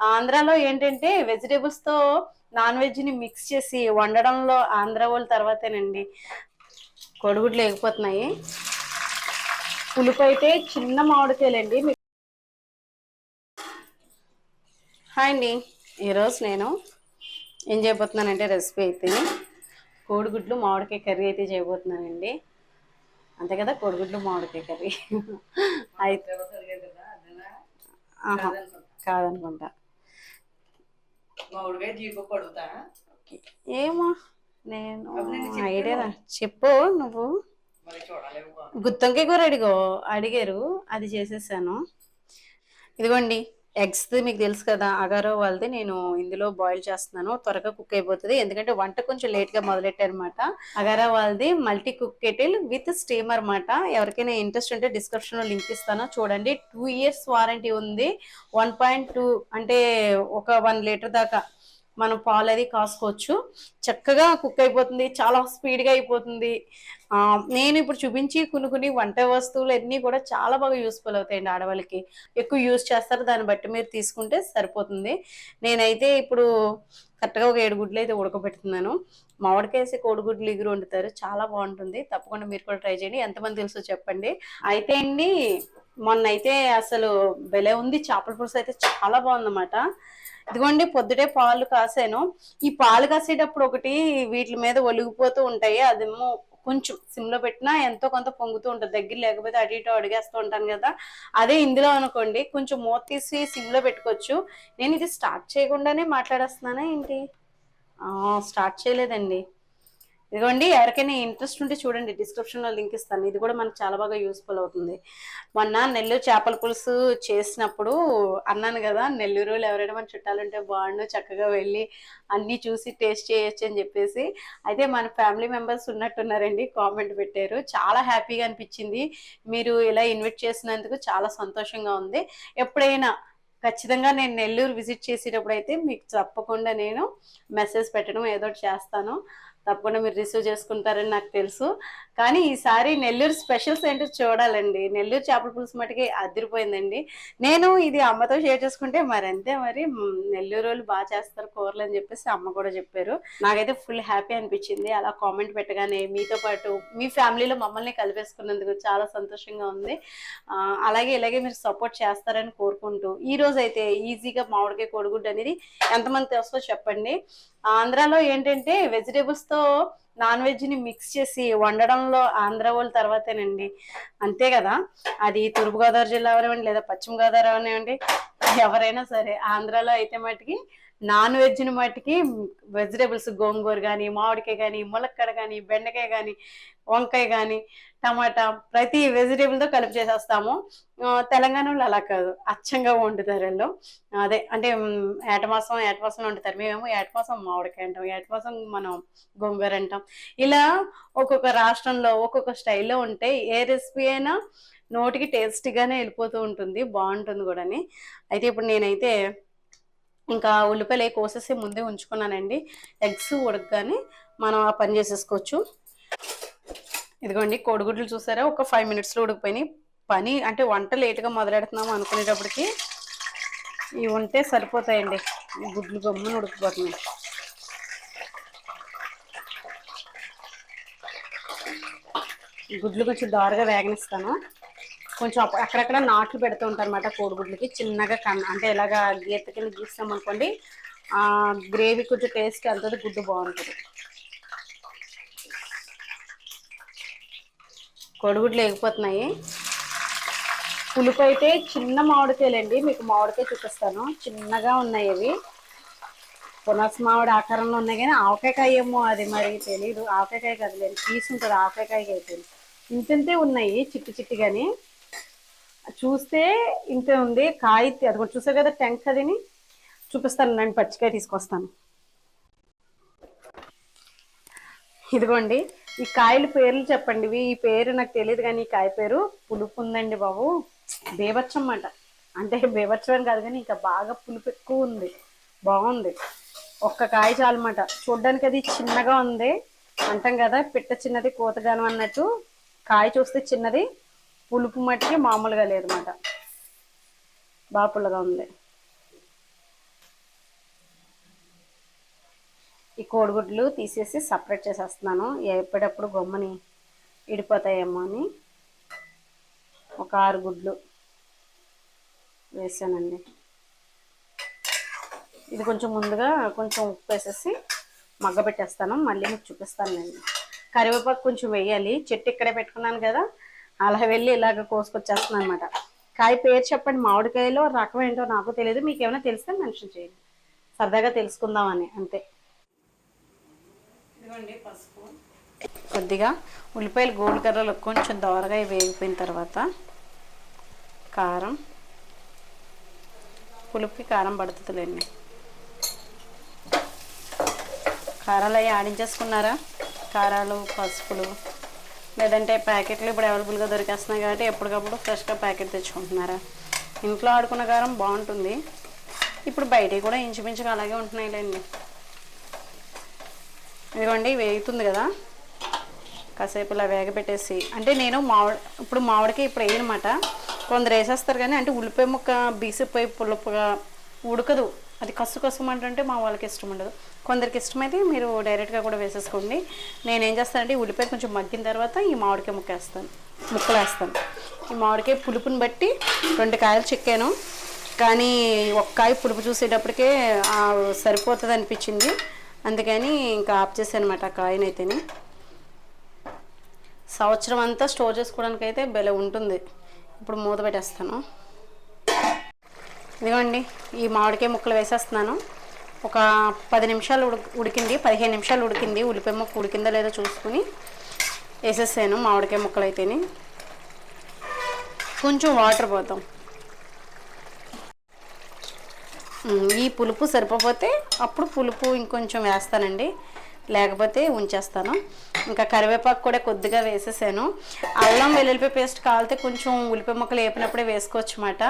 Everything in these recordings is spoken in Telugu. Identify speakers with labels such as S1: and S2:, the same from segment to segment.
S1: ఆంధ్రాలో ఏంటంటే వెజిటేబుల్స్తో నాన్ వెజ్ని మిక్స్ చేసి వండడంలో ఆంధ్ర వాళ్ళ తర్వాతేనండి. కొడుగుడ్లు లేకపోతున్నాయి. పులుపు అయితే చిన్న మామిడికాయలండి. హాయ్ అండి. ఈరోజు నేను ఏం చేయబోతున్నానంటే రెసిపీ అయితే కోడిగుడ్లు మామిడికాయ కర్రీ అయితే చేయబోతున్నానండి. అంతే కదా కోడిగుడ్లు మామిడికాయ కర్రీ. అయితే కాదనుకుంటా. ఏమో నేను ఐడియా చెప్పు నువ్వు. గుత్తంకాయ కూర అడిగో అడిగారు. అది చేసేసాను. ఇదిగోండి. ఎగ్స్ మీకు తెలుసు కదా అగారో వాళ్ళది నేను ఇందులో బాయిల్ చేస్తున్నాను. త్వరగా కుక్ అయిపోతుంది. ఎందుకంటే వంట కొంచెం లేట్గా మొదలెట్టారనమాట అగారో వాళ్ళది multi cook kettle with steamer అనమాట ఎవరికైనా ఇంట్రెస్ట్ ఉంటే డిస్క్రిప్షన్లో లింక్ ఇస్తాను. చూడండి టూ ఇయర్స్ వారంటీ ఉంది. వన్ పాయింట్ టూ అంటే ఒక వన్ లీటర్ దాకా మనం పాలు అది కాసుకోవచ్చు. చక్కగా కుక్ అయిపోతుంది చాలా స్పీడ్గా అయిపోతుంది. నేను ఇప్పుడు చూపించి కొన్ని కొన్ని వంట వస్తువులు అన్నీ కూడా చాలా బాగా యూస్ఫుల్ అవుతాయండి ఆడవాళ్ళకి. ఎక్కువ యూస్ చేస్తారు దాన్ని బట్టి మీరు తీసుకుంటే సరిపోతుంది. నేనైతే ఇప్పుడు కరెక్ట్గా ఒక ఏడు గుడ్లు అయితే ఉడకబెడుతున్నాను. మామిడికేసి కోడిగుడ్లు ఎగురు వండుతారు చాలా బాగుంటుంది. తప్పకుండా మీరు కూడా ట్రై చేయండి. ఎంతమంది తెలుసో చెప్పండి. అయితే అండి మొన్న అయితే అసలు భలే ఉంది. చేపల పులుసు అయితే చాలా బాగుందన్నమాట. ఇదిగోండి పొద్దుటే పాలు కాసాను. ఈ పాలు కాసేటప్పుడు ఒకటి వీటి మీద ఒలిగిపోతూ ఉంటాయి. అదేమో కొంచెం సిమ్లో పెట్టినా ఎంతో కొంత పొంగుతూ ఉంటుంది. దగ్గర లేకపోతే అటు ఇటు అడిగేస్తూ ఉంటాను కదా. అదే ఇందులో అనుకోండి కొంచెం మూత తీసి సిమ్లో పెట్టుకోవచ్చు. నేను ఇది స్టార్ట్ చేయకుండానే మాట్లాడేస్తున్నానా ఏంటి? స్టార్ట్ చేయలేదండి. ఇదిగోండి ఎవరికైనా ఇంట్రెస్ట్ ఉంటే చూడండి డిస్క్రిప్షన్లో లింక్ ఇస్తాను. ఇది కూడా మనకు చాలా బాగా యూస్ఫుల్ అవుతుంది. మొన్న నెల్లూరు చేపల పులుసు చేసినప్పుడు అన్నాను కదా నెల్లూరులో ఎవరైనా మన చుట్టాలు ఉంటే బాగుండు చక్కగా వెళ్ళి అన్నీ చూసి టేస్ట్ చేయొచ్చు అని చెప్పేసి. అయితే మన ఫ్యామిలీ మెంబర్స్ ఉన్నట్టున్నారండి కామెంట్ పెట్టారు. చాలా హ్యాపీగా అనిపించింది. మీరు ఇలా ఇన్వైట్ చేసినందుకు చాలా సంతోషంగా ఉంది. ఎప్పుడైనా ఖచ్చితంగా నేను నెల్లూరు విజిట్ చేసేటప్పుడు అయితే మీకు తప్పకుండా నేను మెసేజ్ పెట్టడం ఏదో ఒకటి చేస్తాను. తప్పకుండా మీరు రిసీవ్ చేసుకుంటారని నాకు తెలుసు. కానీ ఈసారి నెల్లూరు స్పెషల్స్ ఏంటో చూడాలండి. నెల్లూరు చేపల పులుసు మటుకి అదిరిపోయిందండి. నేను ఇది అమ్మతో షేర్ చేసుకుంటే మరి అంతే మరి. నెల్లూరు వాళ్ళు బాగా చేస్తారు కూరలు అని చెప్పేసి అమ్మ కూడా చెప్పారు. నాకైతే ఫుల్ హ్యాపీ అనిపించింది. అలా కామెంట్ పెట్టగానే మీతో పాటు మీ ఫ్యామిలీలో మమ్మల్ని కలిపేసుకున్నందుకు చాలా సంతోషంగా ఉంది. అలాగే ఇలాగే మీరు సపోర్ట్ చేస్తారని కోరుకుంటూ ఈ రోజు అయితే ఈజీగా మామిడికాయ కోడిగుడ్డు అనేది ఎంతమంది వస్తుందో చెప్పండి. ఆంధ్రాలో ఏంటంటే వెజిటేబుల్స్తో నాన్ వెజ్ని మిక్స్ చేసి వండడంలో ఆంధ్ర వాళ్ళ తర్వాతేనండి. అంతే కదా. అది తూర్పుగోదావరి జిల్లా అవనివ్వండి లేదా పశ్చిమ గోదావరి అవనివ్వండి ఎవరైనా సరే ఆంధ్రాలో అయితే మటుకి నాన్ వెజ్ని మట్టికి వెజిటేబుల్స్ గోంగూర కానీ మామిడికాయ కానీ ములక్కడ కానీ బెండకాయ కానీ వంకాయ కానీ టమాటా ప్రతి వెజిటేబుల్తో కలిపి చేసేస్తాము. తెలంగాణలో అలా కాదు. అచ్చంగా వండుతారు వీళ్ళు. అదే అంటే ఏటమాసం ఏటమాసంలో వండుతారు. మేమేమో ఏటమాసం మామిడికాయ అంటాం ఏటమాసం మనం గోంగూర అంటాం. ఇలా ఒక్కొక్క రాష్ట్రంలో ఒక్కొక్క స్టైల్లో ఉంటే ఏ రెసిపీ అయినా నోటికి టేస్టీగానే వెళ్ళిపోతూ ఉంటుంది బాగుంటుంది కూడాని. అయితే ఇప్పుడు నేనైతే ఇంకా ఉల్లిపాయలు ఏ కోసేసి ముందే ఉంచుకున్నానండి. ఎగ్స్ ఉడకగానే మనం ఆ పని చేసేసుకోవచ్చు. ఇదిగోండి కోడిగుడ్లు చూసారా? ఒక ఫైవ్ మినిట్స్లో ఉడికిపోయినాయి. పని అంటే వంట లేట్గా మొదలెడుతున్నాము అనుకునేటప్పటికి ఇవి ఉంటే సరిపోతాయండి. గుడ్లు గమ్మున ఉడికిపోతున్నాయి. గుడ్లు కొంచెం దారుగా వేగనిస్తాను. కొంచెం అక్కడక్కడ నాట్లు పెడుతూ ఉంటారు అనమాట కోడిగుడ్లకి. చిన్నగా కన్ అంటే ఇలాగా గీత కింద గీస్తాం అనుకోండి ఆ గ్రేవీ కొంచెం టేస్ట్ వెళ్తుంది గుడ్డు బాగుంటుంది. కోడిగుడ్లు ఎగిపోతున్నాయి పులుపు అయితే చిన్న మామిడికాయలండి మీకు మామిడికాయ చూపిస్తాను. చిన్నగా ఉన్నాయి అవి. పునస్ మామిడి ఆకారంలో ఉన్నాయి కానీ ఆవకాయకాయ ఏమో అది మరి తెలియదు ఆవకాయకాయ కదలేదు లేదు పీస్ ఉంటుంది ఆవకాయ అయితే ఇంతంతే ఉన్నాయి చిట్టి కానీ చూస్తే ఇంతే ఉంది. కాయ అది కూడా చూసారు కదా టెంక్ అదిని చూపిస్తాను నేను పచ్చికాయ తీసుకొస్తాను. ఇదిగోండి ఈ కాయల పేర్లు చెప్పండి. ఇవి ఈ పేరు నాకు తెలియదు కానీ ఈ కాయ పేరు పులుపు ఉందండి బాబు. బేబచ్చం అన్నమాట. అంటే బేబచ్చం కాదు కానీ ఇంకా బాగా పులుపు ఎక్కువ ఉంది. బాగుంది. ఒక్క కాయ చాలన్నమాట చూడ్డానికి అది చిన్నగా ఉంది. అంటాం కదా పిట్ట చిన్నది కోతగానం అన్నట్టు. కాయ చూస్తే చిన్నది పులుపు మట్టికి మామూలుగా లేదన్నమాట. బాగా ఉంది ఈ కోడిగుడ్లు తీసేసి సపరేట్ చేసేస్తున్నాను. ఎప్పుడప్పుడు గొమ్మని ఇడిపోతాయేమో అని ఒక ఆరు గుడ్లు వేసానండి. ఇది కొంచెం ముందుగా కొంచెం ఉప్పు వేసేసి మగ్గ పెట్టేస్తాను మళ్ళీ మీకు చూపిస్తాను నేను కరివేపాకు కొంచెం వేయాలి. చెట్టు ఇక్కడే పెట్టుకున్నాను కదా అలా వెళ్ళి ఇలాగ కోసుకొచ్చేస్తున్నాను అనమాట కాయ పేరు చెప్పండి మామిడికాయలో రకం ఏంటో నాకు తెలియదు మీకు ఏమైనా తెలిస్తే మెన్షన్ చేయండి. సరదాగా తెలుసుకుందామని అంతే. ఇదిగోండి పసుపు. కొద్దిగా ఉల్లిపాయలు గోల్డ్ కర్రలు కొంచెం దోరగా వేగిపోయిన తర్వాత కారం పులుపుకి కారం పడుతుందిలేండి. కారాలు అవి ఆడించేసుకున్నారా? కారాలు పసుపులు. లేదంటే ప్యాకెట్లు ఇప్పుడు అవైలబుల్గా దొరికేస్తున్నాయి కాబట్టి ఎప్పటికప్పుడు ఫ్రెష్గా ప్యాకెట్ తెచ్చుకుంటున్నారా? ఇంట్లో ఆడుకున్న కారం బాగుంటుంది. ఇప్పుడు బయటికి కూడా ఇంచుమించుగా అలాగే ఉంటున్నాయిలేండి. ఇదిగోండి వేగుతుంది కదా. కాసేపు ఇలా వేగపెట్టేసి అంటే నేను మామిడి ఇప్పుడు మామిడికి ఇప్పుడు వేయనమాట. కొందరు వేసేస్తారు కానీ అంటే ఉల్లిపాయ ముక్క బీసిపోయి పులుపుగా ఉడకదు. అది కసు కసుమంటుంటే మా వాళ్ళకి ఇష్టం ఉండదు. కొందరికి ఇష్టమైతే మీరు డైరెక్ట్గా కూడా వేసేసుకోండి. నేను ఏం చేస్తానంటే ఈ ఉల్లిపాయ కొంచెం మగ్గిన తర్వాత ఈ మామిడికాయ ముక్కేస్తాను ముక్కలు వేస్తాను. ఈ మామిడికాయ పులుపుని బట్టి రెండు కాయలు చిక్కాను. కానీ ఒక్కాయ పులుపు చూసేటప్పటికే సరిపోతుంది అనిపించింది. అందుకని ఇంకా ఆఫ్ చేశాను అనమాట ఆ కాయనైతేనే. సంవత్సరం అంతా స్టోర్ చేసుకోవడానికి అయితే బెల ఉంటుంది. ఇప్పుడు మూత పెట్టేస్తాను. ఇదిగోండి ఈ మామిడికాయ ముక్కలు వేసేస్తున్నాను. ఒక పది నిమిషాలు ఉడికింది పదిహేను నిమిషాలు ఉడికింది. ఉల్లిపాయ ముక్క ఉడికిందో లేదో చూసుకుని వేసేసాను మామిడికాయ ముక్కలు అయితేనే కొంచెం వాటర్ పోతాం ఈ పులుపు సరిపోతే అప్పుడు పులుపు ఇంకొంచెం వేస్తానండి. లేకపోతే ఉంచేస్తాను. ఇంకా కరివేపాకు కూడా కొద్దిగా వేసేసాను. అల్లం వెల్లుల్లిపాయ పేస్ట్ కాలితే కొంచెం ఉల్లిపాయ ముక్కలు వేపినప్పుడే వేసుకోవచ్చు అన్నమాట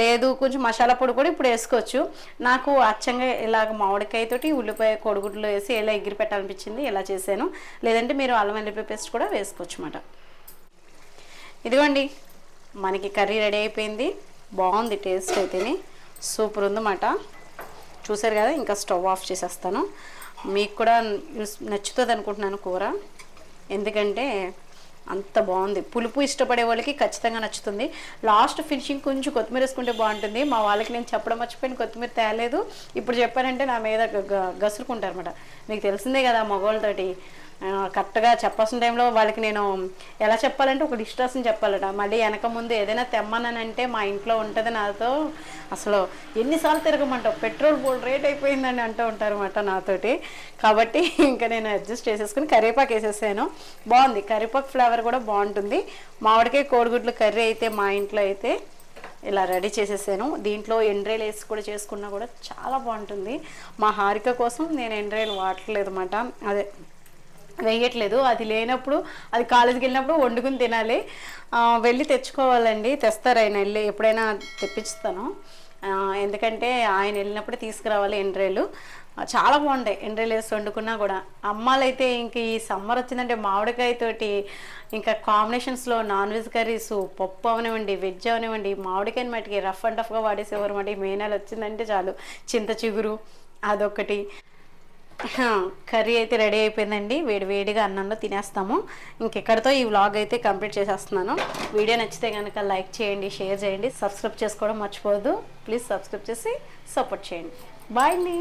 S1: లేదు కొంచెం మసాలా పొడి కూడా ఇప్పుడు వేసుకోవచ్చు. నాకు అచ్చంగా ఇలాగ మామిడికాయతోటి ఉల్లిపాయ కొడుగుడ్లు వేసి ఇలా ఎగిరి పెట్టాలనిపించింది ఇలా చేశాను. లేదంటే మీరు అల్లం వెల్లుల్లిపాయ పేస్ట్ కూడా వేసుకోవచ్చు అన్నమాట ఇదిగోండి మనకి కర్రీ రెడీ అయిపోయింది. బాగుంది టేస్ట్ అయితేనే. సూపర్ ఉందన్నమాట. చూసారు కదా ఇంకా స్టవ్ ఆఫ్ చేసేస్తాను. మీకు కూడా యూస్- నచ్చుతుంది అనుకుంటున్నాను కూర. ఎందుకంటే అంత బాగుంది. పులుపు ఇష్టపడే వాళ్ళకి ఖచ్చితంగా నచ్చుతుంది. లాస్ట్ ఫినిషింగ్ కొంచెం కొత్తిమీర వేసుకుంటే బాగుంటుంది. మా వాళ్ళకి నేను చెప్పడం మర్చిపోయిన కొత్తిమీర తేలేదు. ఇప్పుడు చెప్పానంటే నా మీద గ- గసురుకుంటారు అనమాట మీకు తెలిసిందే కదా మగవాళ్ళతోటి. కరెక్ట్గా చెప్పాల్సిన టైంలో వాళ్ళకి నేను ఎలా చెప్పాలంటే ఒక డిస్ట్రాక్షన్ చెప్పాలట. మళ్ళీ వెనక ముందు ఏదైనా తెమ్మనంటే మా ఇంట్లో ఉంటుంది నాతో. అసలు ఎన్నిసార్లు తిరగమంటావు? పెట్రోల్ బోర్డు రేట్ అయిపోయిందని అంటూ ఉంటారు అన్నమాట నాతోటి. కాబట్టి ఇంకా నేను అడ్జస్ట్ చేసేసుకుని కరివేపాకు వేసేసాను. బాగుంది. కరివేపాకు ఫ్లేవర్ కూడా బాగుంటుంది. మామిడికాయ కోడిగుడ్లు కర్రీ అయితే మా ఇంట్లో అయితే ఇలా రెడీ చేసేసాను. దీంట్లో ఎండ్రేలు వేసి కూడా చేసుకున్నా కూడా చాలా బాగుంటుంది. మా హారిక కోసం నేను ఎండ్రేలు వాడట్లేదు అనమాట అదే వేయట్లేదు. అది లేనప్పుడు అది కాలేజీకి వెళ్ళినప్పుడు వండుకుని తినాలి. వెళ్ళి తెచ్చుకోవాలండి. తెస్తారు ఆయన వెళ్ళి. ఎప్పుడైనా తెప్పిస్తాను. ఎందుకంటే ఆయన వెళ్ళినప్పుడు తీసుకురావాలి ఎండ్రేలు చాలా బాగుంటాయి ఎండ్రేలు వేసి వండుకున్నా కూడా. అమ్మాలైతే ఇంక ఈ సమ్మర్ వచ్చిందంటే మామిడికాయతోటి ఇంకా కాంబినేషన్స్లో నాన్ వెజ్ కర్రీస్ పప్పు అవనివ్వండి వెజ్ అవనివ్వండి మామిడికాయని మటుకి రఫ్ అండ్ టఫ్గా వాడేసేవారు మాట మే నెల వచ్చిందంటే చాలు. చింత చిగురు అదొకటి కర్రీ అయితే రెడీ అయిపోయిందండి. వేడి వేడిగా అన్నంలో తినేస్తాము. ఇంకెక్కడితో ఈ వ్లాగ్ అయితే కంప్లీట్ చేసేస్తున్నాను. వీడియో నచ్చితే కనుక లైక్ చేయండి షేర్ చేయండి సబ్స్క్రైబ్ చేసుకోవడం మర్చిపోవద్దు. ప్లీజ్ సబ్స్క్రైబ్ చేసి సపోర్ట్ చేయండి. బాయ్ అండి.